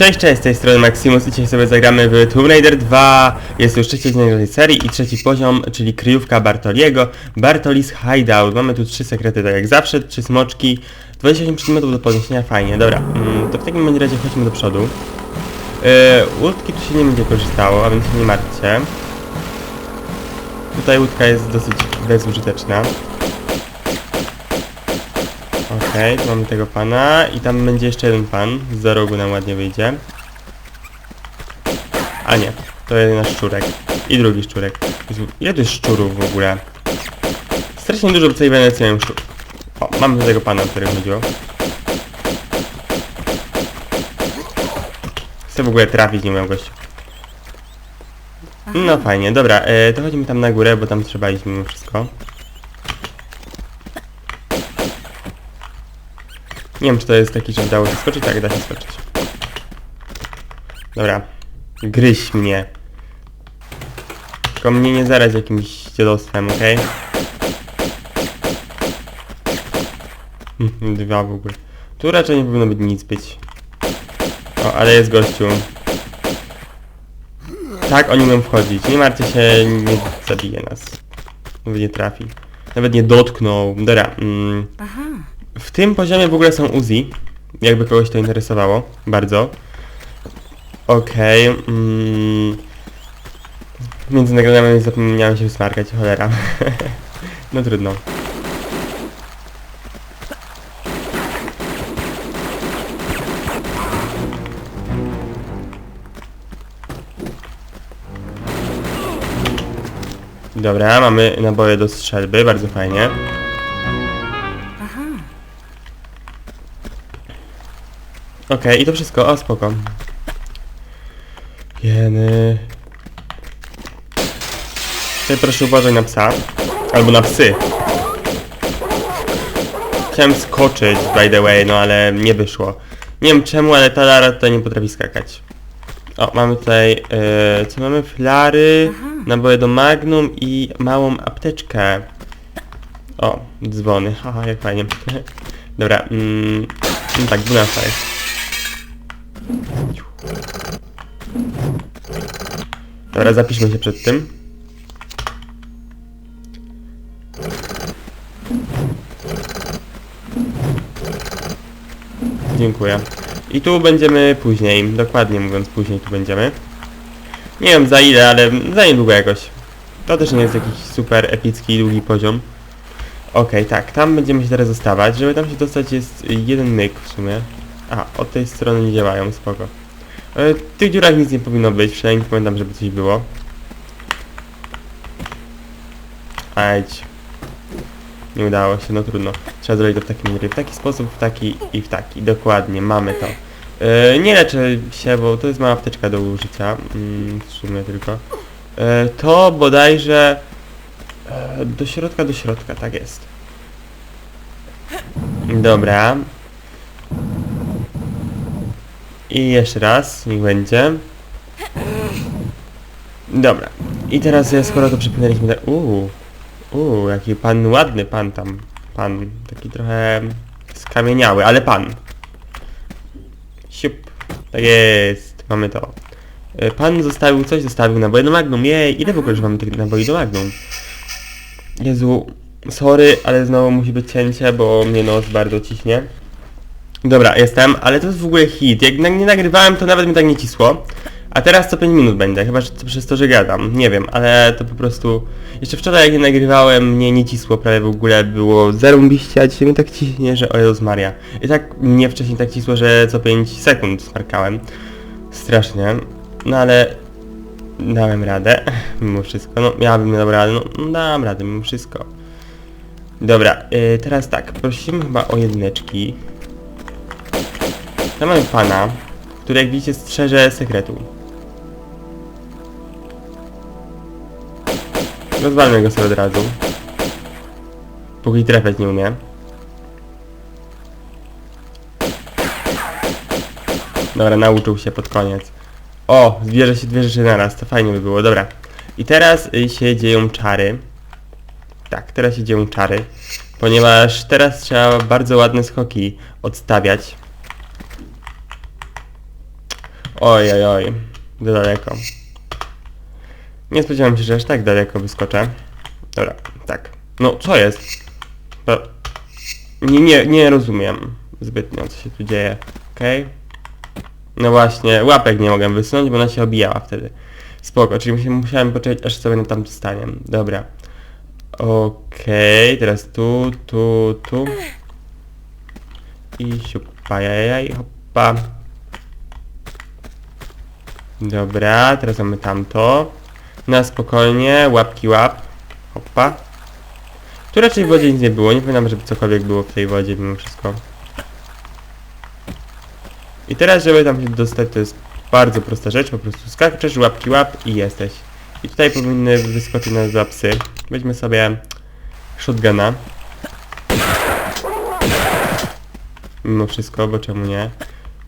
Cześć, cześć, z tej strony Maximus i dzisiaj sobie zagramy w Tomb Raider 2. Jest już trzeci odcinek tej serii i trzeci poziom, czyli kryjówka Bartoliego. Bartoli's Hideout. Mamy tu trzy sekrety, tak jak zawsze, trzy smoczki, 28 przedmiotów do podniesienia, fajnie, dobra. Mm, to w takim razie chodźmy do przodu. Yy, łódki tu się nie będzie korzystało, a więc nie martwcie. Tutaj łódka jest dosyć bezużyteczna. Okej, tu mamy tego pana i tam będzie jeszcze jeden pan. Za rogu nam ładnie wyjdzie. A nie, to jeden szczurek. I drugi szczurek. Ile tu jest szczurów w ogóle? Strasznie dużo w tej Wenecji mają szczur. O, mamy tu tego pana, o którym chodziło. Chcę w ogóle trafić, nie miał gościu. No fajnie, dobra, e, to chodźmy tam na górę, bo tam trzeba iść mimo wszystko. Nie wiem, czy to jest taki, że dało się skoczyć. Tak, da się skoczyć. Dobra. Gryź mnie. Tylko mnie nie zaraz jakimś dziadostwem, okej? Okay? Dwa w ogóle. Tu raczej nie powinno być nic być. O, ale jest gościu. Tak, oni umieją wchodzić. Nie martwcie się, nie zabije nas. Nawet nie trafi. Nawet nie dotknął. Dobra. Mm. Aha. W tym poziomie w ogóle są Uzi. Jakby kogoś to interesowało. Bardzo. Okej. mm. Między nagrodami zapomniałem się wysmarkać, cholera. no trudno. Dobra, mamy naboje do strzelby, bardzo fajnie. Okej, i to wszystko, o spoko. Jeny. Tutaj proszę uważać na psa. Albo na psy. Chciałem skoczyć, by the way, no ale nie wyszło. Nie wiem czemu, ale ta Lara tutaj nie potrafi skakać. O, mamy tutaj, e, co mamy? Flary, naboje do Magnum i małą apteczkę. O, dzwony, haha, jak fajnie. Dobra, mm, no tak, 12 jest. Dobra, zapiszmy się przed tym. Dziękuję. I tu będziemy później, dokładnie mówiąc później tu będziemy. Nie wiem za ile, ale za niedługo jakoś. To też nie jest jakiś super epicki, długi poziom. Okej, tak, tam będziemy się teraz zostawać. Żeby tam się dostać jest jeden myk w sumie. A, od tej strony nie działają, spoko. E, W tych dziurach nic nie powinno być, przynajmniej nie pamiętam, żeby coś było. Ajdź. Nie udało się, no trudno. Trzeba zrobić to w takim w taki sposób, w taki i w taki. Dokładnie, mamy to. E, nie leczę się, bo to jest mała apteczka do użycia. Mm, w sumie tylko. E, to bodajże... E, do środka, do środka, tak jest. Dobra. I jeszcze raz, niech będzie. Dobra. I teraz skoro to przepłynęliśmy. Uuu. Uuu, jaki pan ładny pan tam. Pan. Taki trochę skamieniały, ale pan. Siup. Tak jest. Mamy to. E, Pan zostawił coś, zostawił naboje do Magnum. Jej, ile w ogóle mamy tych naboi do Magnum? Jezu, sorry, ale znowu musi być cięcie, bo mnie nos bardzo ciśnie. Dobra, jestem, ale to jest w ogóle hit. Jak nie nagrywałem, to nawet mi tak nie cisło. A teraz co 5 minut będzie, chyba że to przez to, że gadam. Nie wiem, ale to po prostu... Jeszcze wczoraj jak nie nagrywałem, mnie nie cisło prawie w ogóle, było zarąbiście, a dzisiaj mnie tak ciśnie, że o Jezus Maria. I tak mnie wcześniej tak cisło, że co 5 sekund smarkałem. Strasznie. No ale... Dałem radę, mimo wszystko. No, nie dał radę, no, no dam radę mimo wszystko. Dobra, y, teraz tak, prosimy chyba o jedyneczki. Tam mamy pana, który jak widzicie strzeże sekretu. Rozwalmy go sobie od razu. Póki trafiać nie umie. Dobra, nauczył się pod koniec. O, zbierze się dwie rzeczy naraz, to fajnie by było, dobra. I teraz y, się dzieją czary. Tak, teraz się dzieją czary. Ponieważ teraz trzeba bardzo ładne skoki odstawiać. Oj, oj, oj. Za daleko. Nie spodziewałem się, że aż tak daleko wyskoczę. Dobra, tak. No, co jest? To... Nie, nie, nie rozumiem zbytnio, co się tu dzieje. Okej. No właśnie, łapek nie mogłem wysunąć, bo ona się obijała wtedy. Spoko, czyli musi- musiałem poczekać, aż sobie na tam stanie. Dobra. Okej, teraz tu, tu, tu. I siupa, jajaj, hoppa. Dobra, teraz mamy tamto. Na spokojnie, łapki łap. Hoppa. Tu raczej w wodzie nic nie było, nie pamiętam, żeby cokolwiek było w tej wodzie mimo wszystko. I teraz, żeby tam się dostać, to jest bardzo prosta rzecz, po prostu skaczesz, łapki łap i jesteś. I tutaj powinny wyskoczyć nas za psy. Weźmy sobie shotguna. Mimo wszystko, bo czemu nie?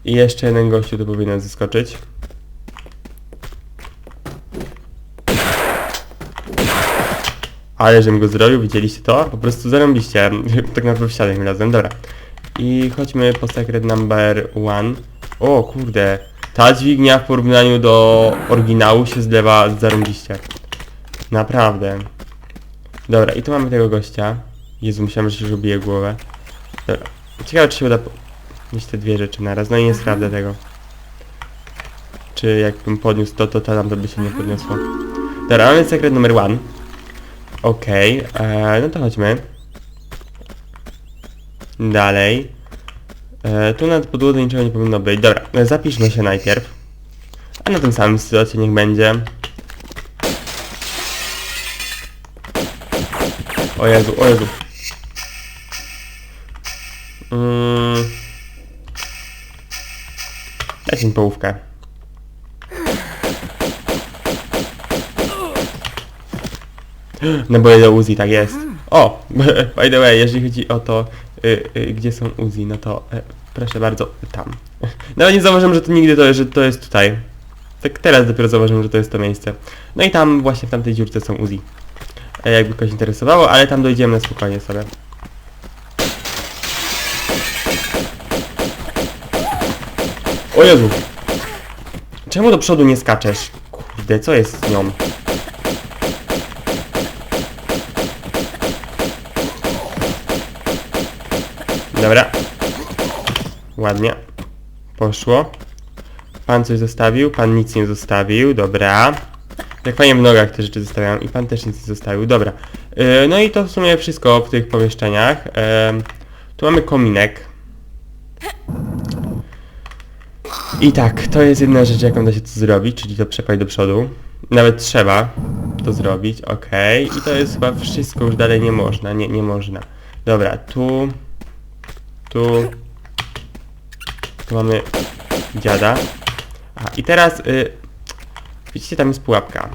I jeszcze jeden gościu tu powinien zaskoczyć. Ale żebym go zrobił, widzieliście to? Po prostu zarąbiście. tak naprawdę w ścianę razem, dobra. I chodźmy po secret number one. O kurde, ta dźwignia w porównaniu do oryginału się zlewa zarąbiście. Naprawdę. Dobra, i tu mamy tego gościa. Jezu, myślałem, że się już ubije głowę. Dobra. Ciekawe, czy się uda mieć te dwie rzeczy naraz. No i nie sprawdzę tego. Czy jakbym podniósł to, to tam to by się nie podniosło. Dobra, mamy sekret numer one. Okej, eee, no to chodźmy. Dalej. E, tu na podłodze niczego nie powinno być. Dobra, e, zapiszmy się najpierw. A na tym samym slocie niech będzie. O Jezu, o Jezu. Mm. Dajcie mi połówkę. Naboje do Uzi, tak jest. O, by the way, jeżeli chodzi o to, y, y, gdzie są Uzi, no to y, proszę bardzo, tam. Nawet nie zauważyłem, że to nigdy to, że to jest tutaj. Tak teraz dopiero zauważyłem, że to jest to miejsce. No i tam właśnie w tamtej dziurce są Uzi. E, jakby kogoś interesowało, ale tam dojdziemy na spokojnie sobie. O Jezu! Czemu do przodu nie skaczesz? Kurde, co jest z nią? Dobra. Ładnie. Poszło. Pan coś zostawił, pan nic nie zostawił, dobra. Jak fajnie w nogach te rzeczy zostawiam i pan też nic nie zostawił, dobra. Yy, no i to w sumie wszystko w tych pomieszczeniach. Em, tu mamy kominek. I tak, to jest jedna rzecz, jaką da się to zrobić, czyli to przepaj do przodu. Nawet trzeba to zrobić, okej. I to jest chyba wszystko, już dalej nie można, nie, nie można. Dobra, tu... Tu... Tu mamy dziada. A, i teraz... Y, widzicie, tam jest pułapka.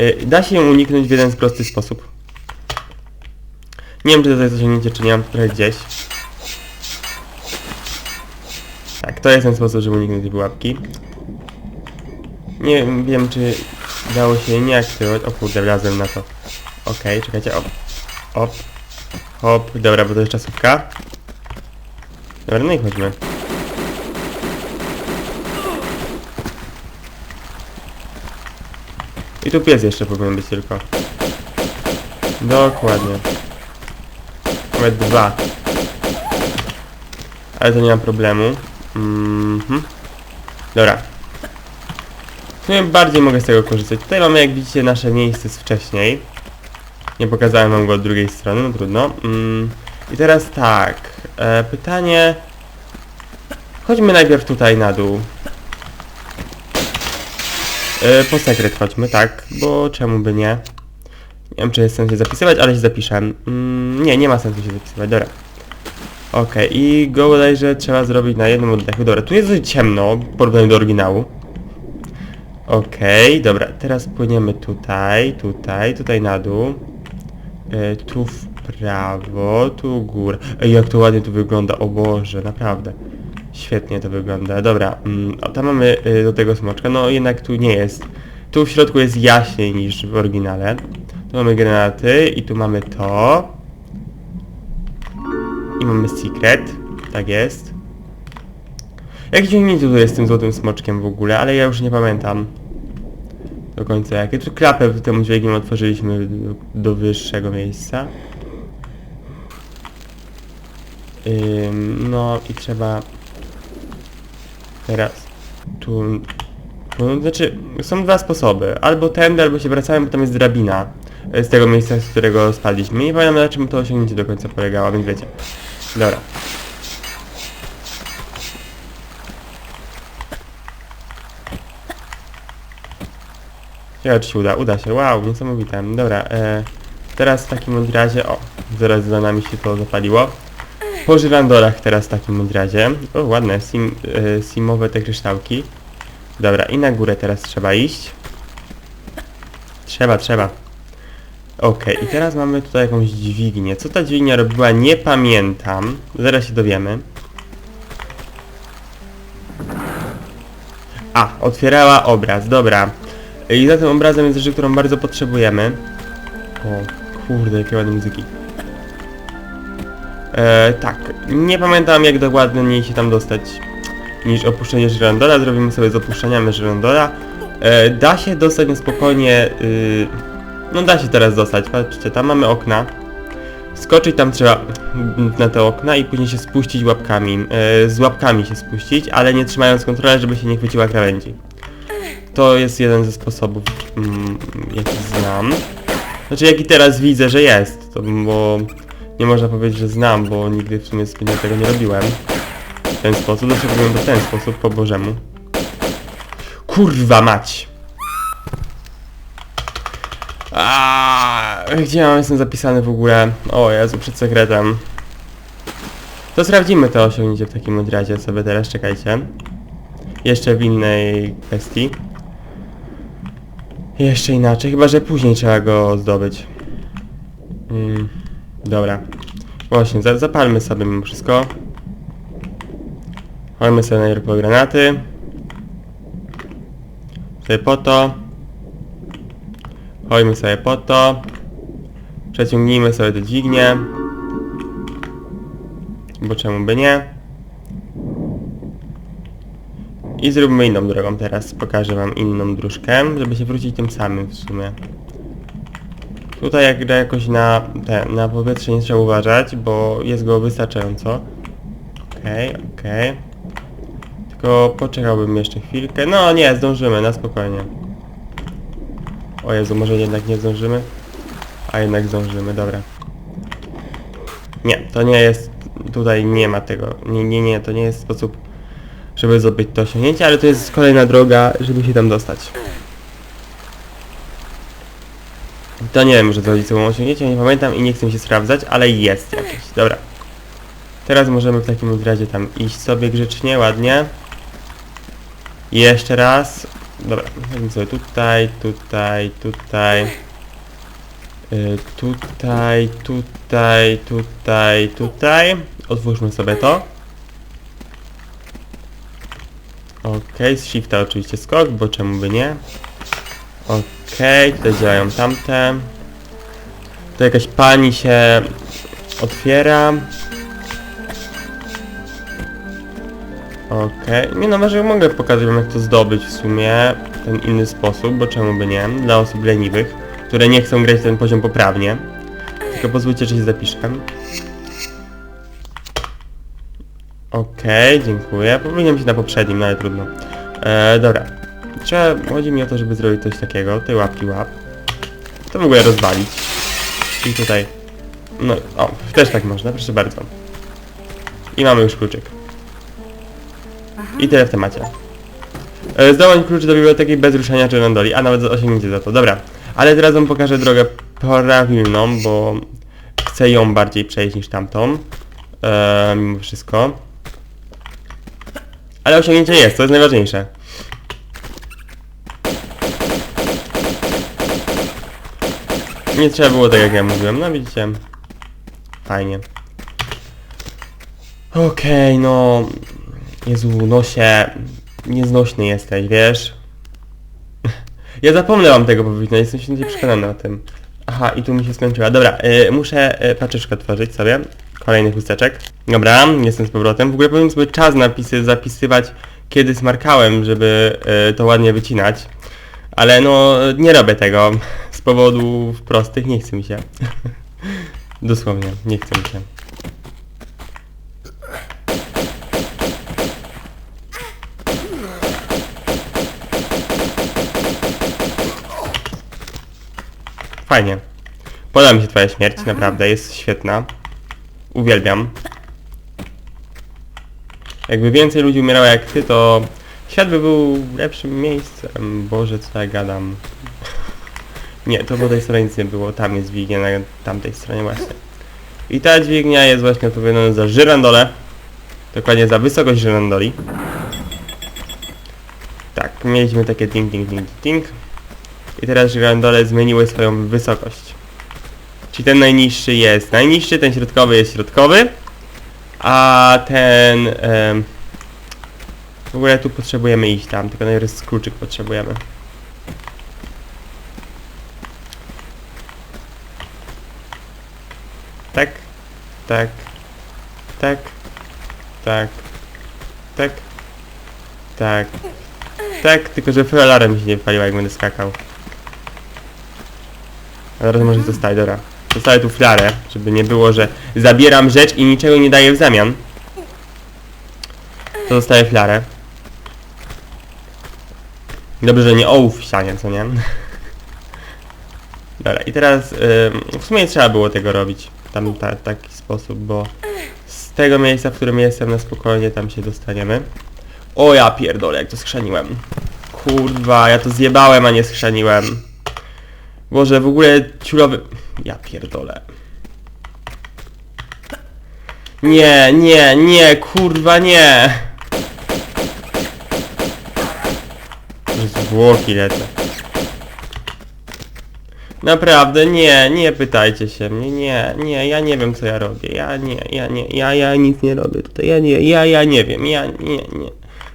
Y, da się ją uniknąć w jeden prosty sposób. Nie wiem, czy to jest osiągnięcie, czy nie mam trochę gdzieś. Tak, to jest ten sposób, żeby uniknąć tej pułapki. Nie wiem, czy dało się jej nie aktywować. O kurde, wlazłem na to. Okej, czekajcie, op. Op. Hop, dobra, bo to jest czasówka. Dobra, no i chodźmy. I tu pies jeszcze powinien być tylko. Dokładnie. Nawet dwa. Ale to nie ma problemu. Mhm. Dobra. W sumie bardziej mogę z tego korzystać. Tutaj mamy, jak widzicie, nasze miejsce z wcześniej. Nie pokazałem wam go od drugiej strony, no trudno. Mm. I teraz tak. E, pytanie... Chodźmy najpierw tutaj na dół. E, po sekret chodźmy, tak, bo czemu by nie? Nie wiem, czy jest sens się zapisywać, ale się zapiszę. Mm, nie, nie ma sensu się zapisywać, dobra. Okej, i go bodajże trzeba zrobić na jednym oddechu. Dobra, tu jest dość ciemno w porównaniu do oryginału. Okej, dobra, teraz płyniemy tutaj, tutaj, tutaj na dół. E, tu w prawo, tu góra. Ej, jak to ładnie tu wygląda, o Boże, naprawdę. Świetnie to wygląda. Dobra, mm, o, tam mamy y, do tego smoczka, no jednak tu nie jest. Tu w środku jest jaśniej niż w oryginale. Tu mamy granaty i tu mamy to. I mamy secret, tak jest. Jakie ciągnięcie tu jest z tym złotym smoczkiem w ogóle, ale ja już nie pamiętam do końca jakie. Tu klapę tym dźwiękiem otworzyliśmy do, do wyższego miejsca. Ym, no i trzeba teraz tu... No, znaczy, są dwa sposoby. Albo tędy, albo się wracamy, bo tam jest drabina e, z tego miejsca, z którego spadliśmy. Nie pamiętam na czym to osiągnięcie do końca polegało, więc wiecie. Dobra. Ciekawe, czy się uda. Uda się. Wow, niesamowite. Dobra, e, teraz w takim razie... O, zaraz za nami się to zapaliło. Po żyrandolach teraz w takim razie. O, ładne, sim, e, simowe te kryształki. Dobra, i na górę teraz trzeba iść. Trzeba, trzeba. Okej, i teraz mamy tutaj jakąś dźwignię. Co ta dźwignia robiła, nie pamiętam. Zaraz się dowiemy. A, otwierała obraz, dobra. I za tym obrazem jest rzecz, którą bardzo potrzebujemy. O, kurde, jakie ładne muzyki. E, tak, nie pamiętam jak dokładnie się tam dostać niż opuszczenie Żyrandola. Zrobimy sobie z opuszczeniami Żyrandola. E, da się dostać na spokojnie... Y, no da się teraz dostać, patrzcie, tam mamy okna. Skoczyć tam trzeba na te okna i później się spuścić łapkami. E, z łapkami się spuścić, ale nie trzymając kontroli, żeby się nie chwyciła krawędzi. To jest jeden ze sposobów, mm, jaki znam. Znaczy, jaki teraz widzę, że jest, to, bo nie można powiedzieć, że znam, bo nigdy w sumie zbytnio tego nie robiłem. W ten sposób, dlaczego robiłem to w ten sposób, po bożemu. Kurwa mać! Aaaa, gdzie ja jestem zapisany w ogóle? O Jezu, przed sekretem. To sprawdzimy to osiągnięcie w takim razie sobie teraz, czekajcie. Jeszcze w innej kwestii. Jeszcze inaczej, chyba że później trzeba go zdobyć. Mm, dobra. Właśnie, za zapalmy sobie mimo wszystko. Chowajmy sobie najpierw po granaty. Sobie po to. Chowajmy sobie po to. Przeciągnijmy sobie tę dźwignię. Bo czemu by nie? I zróbmy inną drogą teraz. Pokażę wam inną dróżkę, żeby się wrócić tym samym w sumie. Tutaj jak gra jakoś na, te, na powietrze nie trzeba uważać, bo jest go wystarczająco. Okej, okej. Tylko poczekałbym jeszcze chwilkę. No nie, zdążymy, na spokojnie. O Jezu, może jednak nie zdążymy? A jednak zdążymy, dobra. Nie, to nie jest... Tutaj nie ma tego. Nie, nie, nie, to nie jest sposób, żeby zdobyć to osiągnięcie, ale to jest kolejna droga, żeby się tam dostać. To nie wiem, że to chodzi z sobą osiągnięcie, nie pamiętam i nie chcę się sprawdzać, ale jest jakieś. Dobra. Teraz możemy w takim razie tam iść sobie grzecznie, ładnie. Jeszcze raz. Dobra, chodźmy sobie tutaj, tutaj, tutaj. Y, tutaj, tutaj, tutaj, tutaj. Otwórzmy sobie to. Okej, z shifta oczywiście skok, bo czemu by nie. Okej, tutaj działają tamte. Tu jakaś pani się otwiera. Okej, nie no może mogę pokazać wam jak to zdobyć w sumie w ten inny sposób, bo czemu by nie, dla osób leniwych, które nie chcą grać ten poziom poprawnie. Tylko pozwólcie, że się zapiszę. Okej, dziękuję. Powinienem się na poprzednim, no ale trudno. E, dobra. Trzeba, chodzi mi o to, żeby zrobić coś takiego. Tej łapki łap. To w ogóle rozwalić. I tutaj. No, o, też tak można, proszę bardzo. I mamy już kluczyk. I tyle w temacie. E, Zdobądź klucz do biblioteki bez ruszania czy randoli, a nawet osiągnięcie za to. Dobra. Ale teraz wam pokażę drogę prawilną, bo chcę ją bardziej przejść niż tamtą. E, mimo wszystko. Ale osiągnięcie jest, to jest najważniejsze. Nie trzeba było tak jak ja mówiłem, no widzicie. Fajnie. Okej, no... Jezu, nosie... Nieznośny jesteś, wiesz? Ja zapomnę wam tego powiedzieć, no jestem święcie przekonany o tym. Aha, i tu mi się skończyła. Dobra, y, muszę y, paczeczkę otworzyć sobie. kolejnych chusteczek. Dobra, jestem z powrotem. W ogóle powinien sobie czas napisy zapisywać, kiedy smarkałem, żeby e, to ładnie wycinać. Ale no, nie robię tego. Z powodów prostych nie chce mi się. Dosłownie, nie chce mi się. Fajnie. Podoba mi się twoja śmierć, naprawdę, jest świetna. Uwielbiam. Jakby więcej ludzi umierało jak ty, to świat by był lepszym miejscem. Boże, co ja gadam. Nie, to po tej stronie nic nie było. Tam jest dźwignia, na tamtej stronie właśnie. I ta dźwignia jest właśnie odpowiedzialna za żyrandole. Dokładnie za wysokość żyrandoli. Tak, mieliśmy takie ding, ding, ding, ding. I teraz żyrandole zmieniły swoją wysokość. Czyli ten najniższy jest najniższy, ten środkowy jest środkowy, a ten... w ogóle tu potrzebujemy iść tam, tylko najpierw kluczyk potrzebujemy. Tak, tak, tak, tak, tak, tak, tak, tylko że fiolarem mi się nie wpaliła jak będę skakał. A teraz może zostać, dobra. Zostawię tu flarę, żeby nie było, że zabieram rzecz i niczego nie daję w zamian. To zostawię flarę. Dobrze, że nie ołów w ścianie, co nie? Dobra, i teraz ym, w sumie trzeba było tego robić tam ta, taki sposób, bo z tego miejsca, w którym jestem na spokojnie tam się dostaniemy. O ja pierdolę, jak to skrzaniłem. Kurwa, ja to zjebałem, a nie skrzaniłem. Boże, w ogóle ciulowy... Ja pierdolę. Nie, nie, nie, kurwa nie! Zwłoki lecę. Naprawdę, nie, nie pytajcie się mnie, nie, nie, ja nie wiem co ja robię, ja nie, ja nie, ja, ja nic nie robię tutaj, ja nie, ja, ja nie wiem, ja, nie, nie.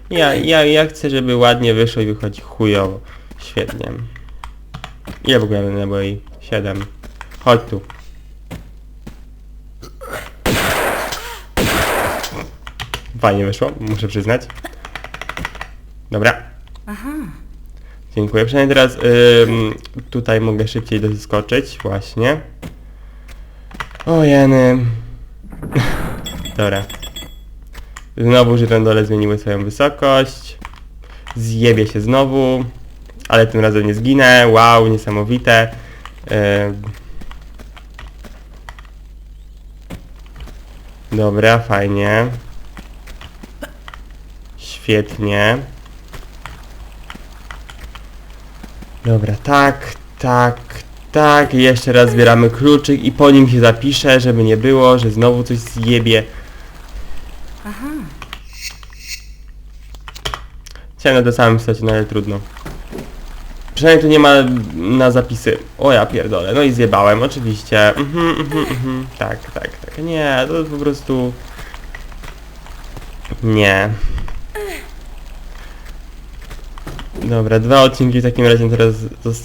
Ja, ja, ja chcę, żeby ładnie wyszło i wychodzi chujowo. Świetnie. Ile w ogóle mamy naboi? 7. Chodź tu. Fajnie wyszło, muszę przyznać. Dobra. Aha. Dziękuję. Przynajmniej teraz tutaj mogę szybciej doskoczyć, właśnie. O jeny. Dobra. Znowu żyrandole zmieniły swoją wysokość. Zjebie się znowu. Ale tym razem nie zginę. Wow, niesamowite. Ym. Dobra, fajnie. Świetnie. Dobra, tak, tak, tak. Jeszcze raz zbieramy kluczyk i po nim się zapiszę, żeby nie było, że znowu coś zjebie. Aha. Chciałem na to samym wstać, no ale trudno. Przynajmniej tu nie ma na zapisy. O ja pierdolę, no i zjebałem, oczywiście. Mhm, mhm, mhm. Tak, tak, tak. Nie, to po prostu... Nie. Dobra, dwa odcinki w takim razie teraz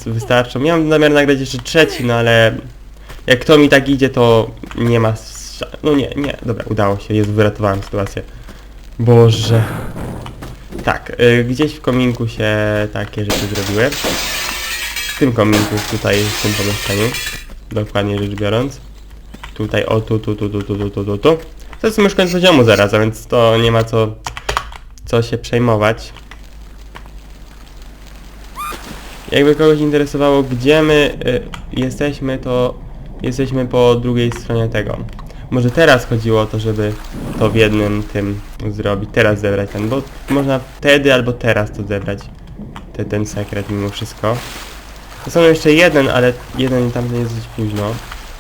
wystarczą. Miałem zamiar nagrać jeszcze trzeci, no ale... Jak to mi tak idzie, to nie ma... No nie, nie. Dobra, udało się. Jest, wyratowałem sytuację. Boże. Tak, y, gdzieś w kominku się takie rzeczy zrobiły. W tym kominku, tutaj, w tym pomieszczeniu. Dokładnie rzecz biorąc. Tutaj, o tu, tu, tu, tu, tu, tu, tu, tu, tu. To jest już koniec poziomu zaraz, a więc to nie ma co, co się przejmować. Jakby kogoś interesowało, gdzie my y, jesteśmy, to jesteśmy po drugiej stronie tego. Może teraz chodziło o to, żeby to w jednym tym zrobić, teraz zebrać ten, bo można wtedy albo teraz to zebrać. Te, ten sekret mimo wszystko. To są jeszcze jeden, ale jeden i tamten jest dość późno.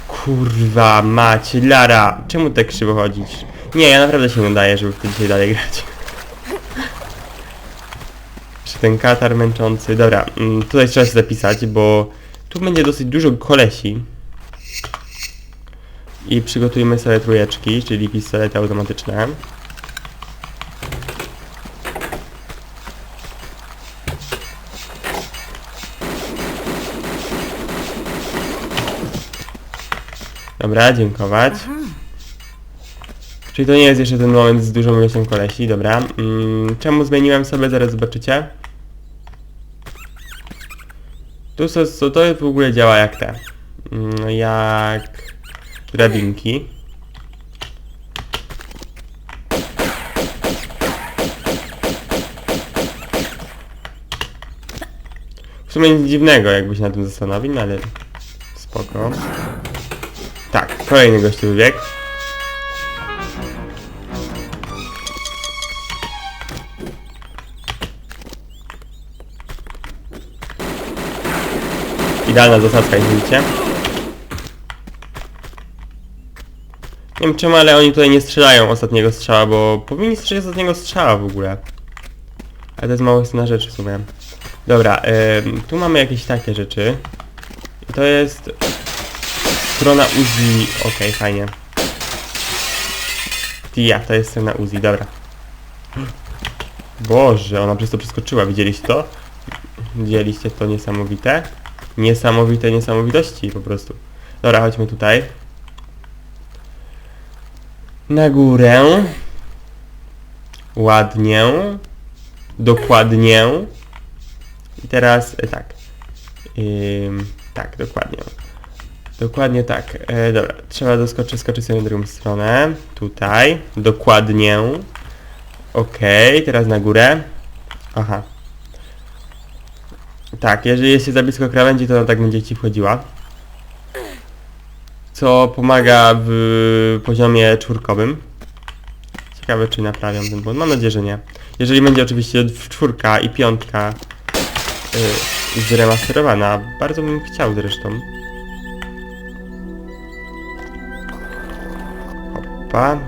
Kurwa mać, Lara! Czemu tak krzywo chodzisz? Nie, ja naprawdę się nie daję, żeby w to dzisiaj dalej grać. Ten katar męczący. Dobra, mm, tutaj trzeba się zapisać, bo tu będzie dosyć dużo kolesi. I przygotujmy sobie trójeczki, czyli pistolety automatyczne. Dobra, dziękować. Czyli to nie jest jeszcze ten moment z dużą ilością kolesi, dobra. Mm, czemu zmieniłem sobie, zaraz zobaczycie. Tu so, so, to w ogóle działa jak te. Mm, jak drabinki. W sumie nic dziwnego, jakby się na tym zastanowić, no ale spoko. Tak, kolejny gościu wybiegł. Idealna zasadzka, jak widzicie. Nie wiem czemu, ale oni tutaj nie strzelają ostatniego strzała, bo powinni strzelać ostatniego strzała w ogóle. Ale to jest mało istotna rzecz w sumie. Dobra, tu mamy jakieś takie rzeczy. I to jest... Strona Uzi... Okej, fajnie. Ja, to jest strona Uzi, dobra. Boże, ona przez to przeskoczyła, widzieliście to? Widzieliście to niesamowite? Niesamowite niesamowitości po prostu. Dobra, chodźmy tutaj. Na górę. Ładnie. Dokładnie. I teraz e, tak. Tak, dokładnie. Dokładnie tak. E, dobra, trzeba doskoczyć, skoczyć sobie na drugą stronę. Tutaj. Dokładnie. Okej, teraz na górę. Aha. Tak, jeżeli jest się za blisko krawędzi, to ona tak będzie ci wchodziła. Co pomaga w poziomie czwórkowym. Ciekawe, czy naprawiam ten błąd. Mam nadzieję, że nie. Jeżeli będzie oczywiście czwórka i piątka yy, zremasterowana. Bardzo bym chciał zresztą. Hoppa.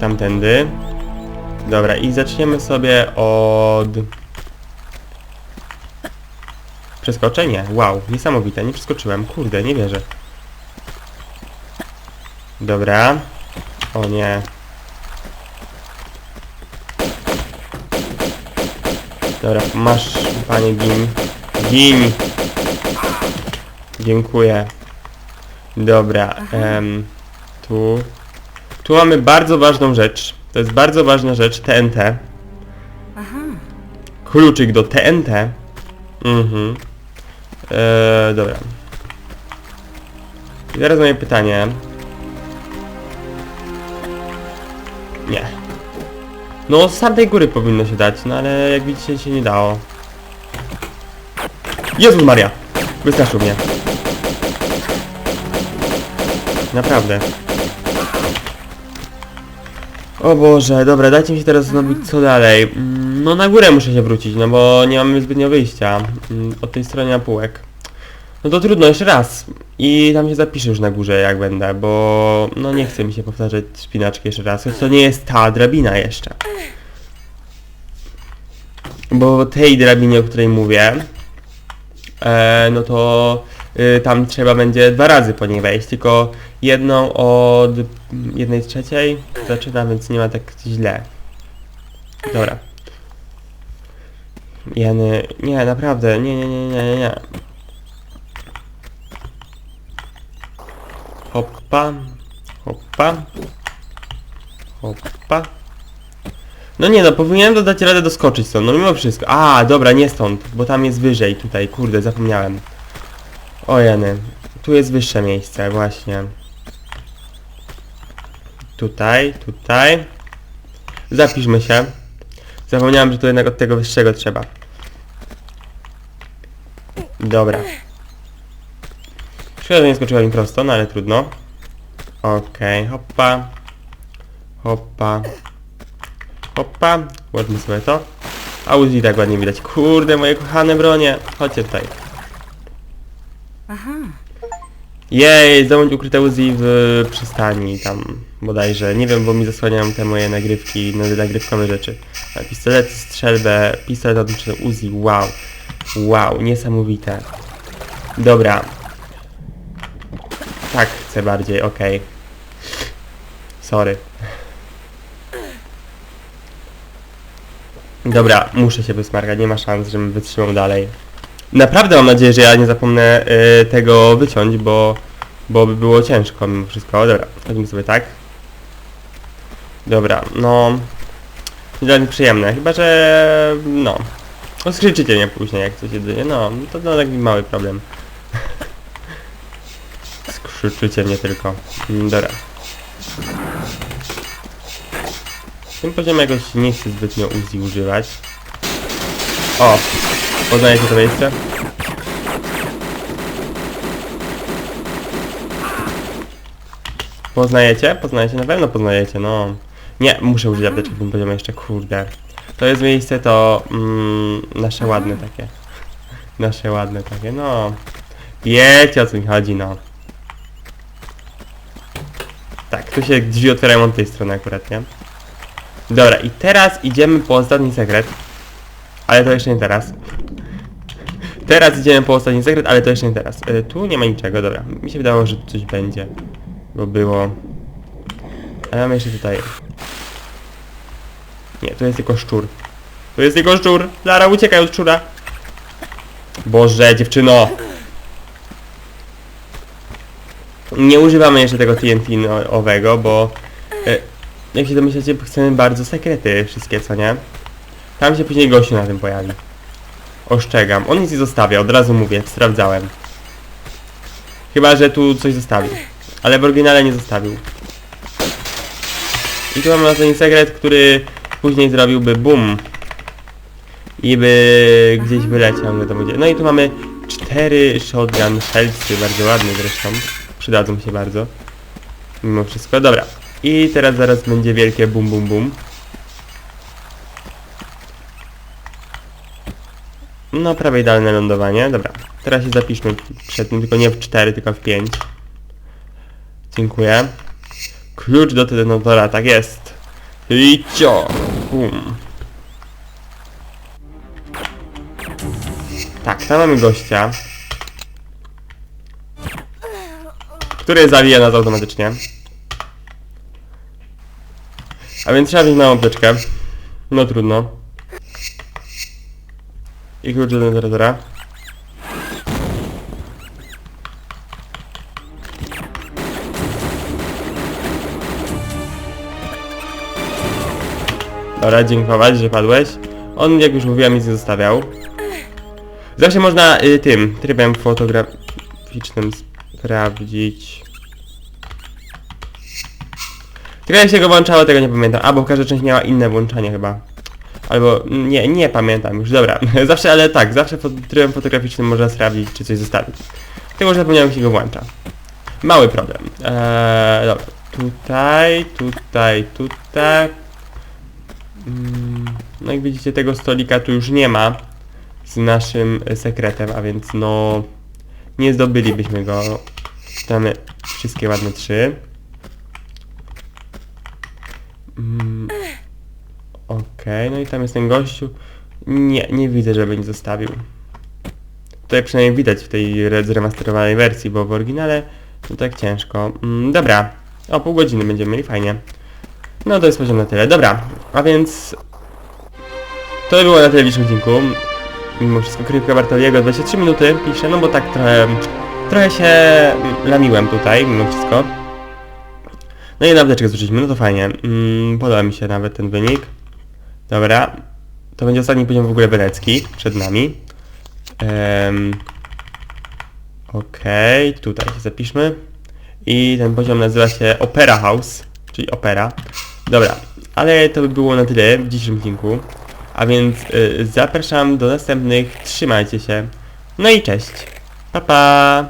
Tamtędy. Dobra, i zaczniemy sobie od... Przeskoczenie? Wow, niesamowite, nie przeskoczyłem, kurde, nie wierzę. Dobra. O nie. Dobra, masz, panie gin. Gin! Dziękuję. Dobra, em, tu... Tu mamy bardzo ważną rzecz. To jest bardzo ważna rzecz, TNT. Aha. Kluczyk do TNT. Mhm. Eee, dobra. I teraz moje pytanie. Nie. No z tamtej góry powinno się dać, no ale jak widzicie się nie dało. Jezus Maria! Wystraszył mnie. Naprawdę. O Boże, dobra, dajcie mi się teraz zastanowić co dalej. Mm, No na górę muszę się wrócić, no bo nie mamy zbytnio wyjścia. Mm, Od tej strony półek. No to trudno, jeszcze raz. I tam się zapiszę już na górze jak będę, bo no nie chce mi się powtarzać szpinaczki jeszcze raz, choć to nie jest ta drabina jeszcze. Bo tej drabinie, o której mówię, e, no to tam trzeba będzie dwa razy po niej wejść, tylko jedną od jednej trzeciej zaczyna, więc nie ma tak źle. Dobra. Jany, nie, naprawdę, nie, nie, nie, nie, nie, nie. Hoppa, hoppa, hoppa. No nie no, powinienem dodać radę doskoczyć stąd, no mimo wszystko. A, dobra, nie stąd, bo tam jest wyżej tutaj, kurde, zapomniałem. O Jany, tu jest wyższe miejsce, właśnie. Tutaj, tutaj. Zapiszmy się. Zapomniałem, że tu jednak od tego wyższego trzeba. Dobra. Szkoda, nie skoczyła mi prosto, no ale trudno. Okej, hoppa. Hoppa. Hoppa. Włączmy sobie to. A Uzi tak ładnie widać. Kurde, moje kochane bronie. Chodźcie tutaj. Aha. Jej, zdobądź ukryte Uzi w przystani tam bodajże. Nie wiem, bo mi zasłaniają te moje nagrywki, no, nagrywkowe rzeczy. Pistolet, strzelbę, pistolet odliczny Uzi, wow. Wow, niesamowite. Dobra. Tak chcę bardziej, okej. Sorry. Dobra, muszę się wysmarkać, nie ma szans, żebym wytrzymał dalej. Naprawdę mam nadzieję, że ja nie zapomnę y, tego wyciąć, bo Bo by było ciężko mimo wszystko. Dobra, chodzimy sobie tak. Dobra, no... Nie dla mnie przyjemne, chyba że... no... Oskrzyczycie mnie później jak coś jedynie, no, to no, taki mały problem. Skrzyczycie mnie tylko. Mm, Dobra. W tym poziomie jakoś nie chcę zbytnio Uzi używać. O! Poznajecie to miejsce? Poznajecie? Poznajecie? Na pewno poznajecie, no. Nie, muszę użyć apteczki w tym poziomie jeszcze, kurde. To jest miejsce to mm, nasze ładne takie. Nasze ładne takie, no. Wiecie o co mi chodzi, no. Tak, tu się drzwi otwierają od tej strony akurat, nie? Dobra, i teraz idziemy po ostatni sekret. Ale to jeszcze nie teraz. Teraz idziemy po ostatni sekret, ale to jeszcze nie teraz. Y, tu nie ma niczego, dobra. Mi się wydawało, że tu coś będzie. Bo było... Ale mamy jeszcze tutaj... Nie, to jest tylko szczur. To jest tylko szczur! Lara, uciekaj od szczura! Boże, dziewczyno! Nie używamy jeszcze tego TNT no- owego, bo... E, jak się domyślacie, chcemy bardzo sekrety wszystkie, co nie? Tam się później gościu na tym pojawi. Ostrzegam. On nic nie zostawia, od razu mówię, sprawdzałem. Chyba, że tu coś zostawił. Ale w oryginale nie zostawił. I tu mamy następny sekret, który później zrobiłby boom. I by gdzieś wyleciał, nie wiadomo gdzie. No i tu mamy cztery shotgun shellsy, bardzo ładne zresztą. Przydadzą się bardzo. Mimo wszystko. Dobra. I teraz zaraz będzie wielkie bum bum bum. No, prawie idealne lądowanie. Dobra. Teraz się zapiszmy przed tym, tylko nie w 4, tylko w 5. Dziękuję. Klucz do detonatora, tak jest. I cio! Bum. Tak, tam mamy gościa. Który zawija nas automatycznie. A więc trzeba wziąć małą apteczkę. No trudno. I klucz do detonatora. Dobra, dziękować, że padłeś. On, jak już mówiłem, nic nie zostawiał. Zawsze można y, tym trybem fotograficznym sprawdzić. Tylko się go włączało, tego nie pamiętam. A, bo każda część miała inne włączanie chyba. Albo, nie, nie pamiętam już, dobra. zawsze, ale tak, zawsze fo trybem fotograficznym można sprawdzić, czy coś zostawił. Tylko, że zapomniałem, się go włącza. Mały problem. Eee, dobra. Tutaj, tutaj, tutaj. Mm, No jak widzicie tego stolika tu już nie ma z naszym sekretem, a więc no nie zdobylibyśmy go. Mamy wszystkie ładne trzy. Mm, Okej, no i tam jest ten gościu. Nie, nie widzę, żeby nic zostawił. Tutaj przynajmniej widać w tej re- zremasterowanej wersji, bo w oryginale no tak ciężko. Mm, dobra, o pół godziny będziemy mieli, fajnie. No to jest poziom na tyle. Dobra, a więc to by było na tyle w odcinku. Mimo wszystko krypka Bartoliego 23 minuty piszę, no bo tak trochę, trochę się lamiłem tutaj, mimo wszystko. No i na apteczkę zużyliśmy, no to fajnie. Mm, podoba mi się nawet ten wynik. Dobra. To będzie ostatni poziom w ogóle wenecki przed nami. Em, Okej, tutaj się zapiszmy. I ten poziom nazywa się Opera House, czyli opera. Dobra, ale to by było na tyle w dzisiejszym odcinku. A więc y, zapraszam do następnych. Trzymajcie się. No i cześć. Pa pa.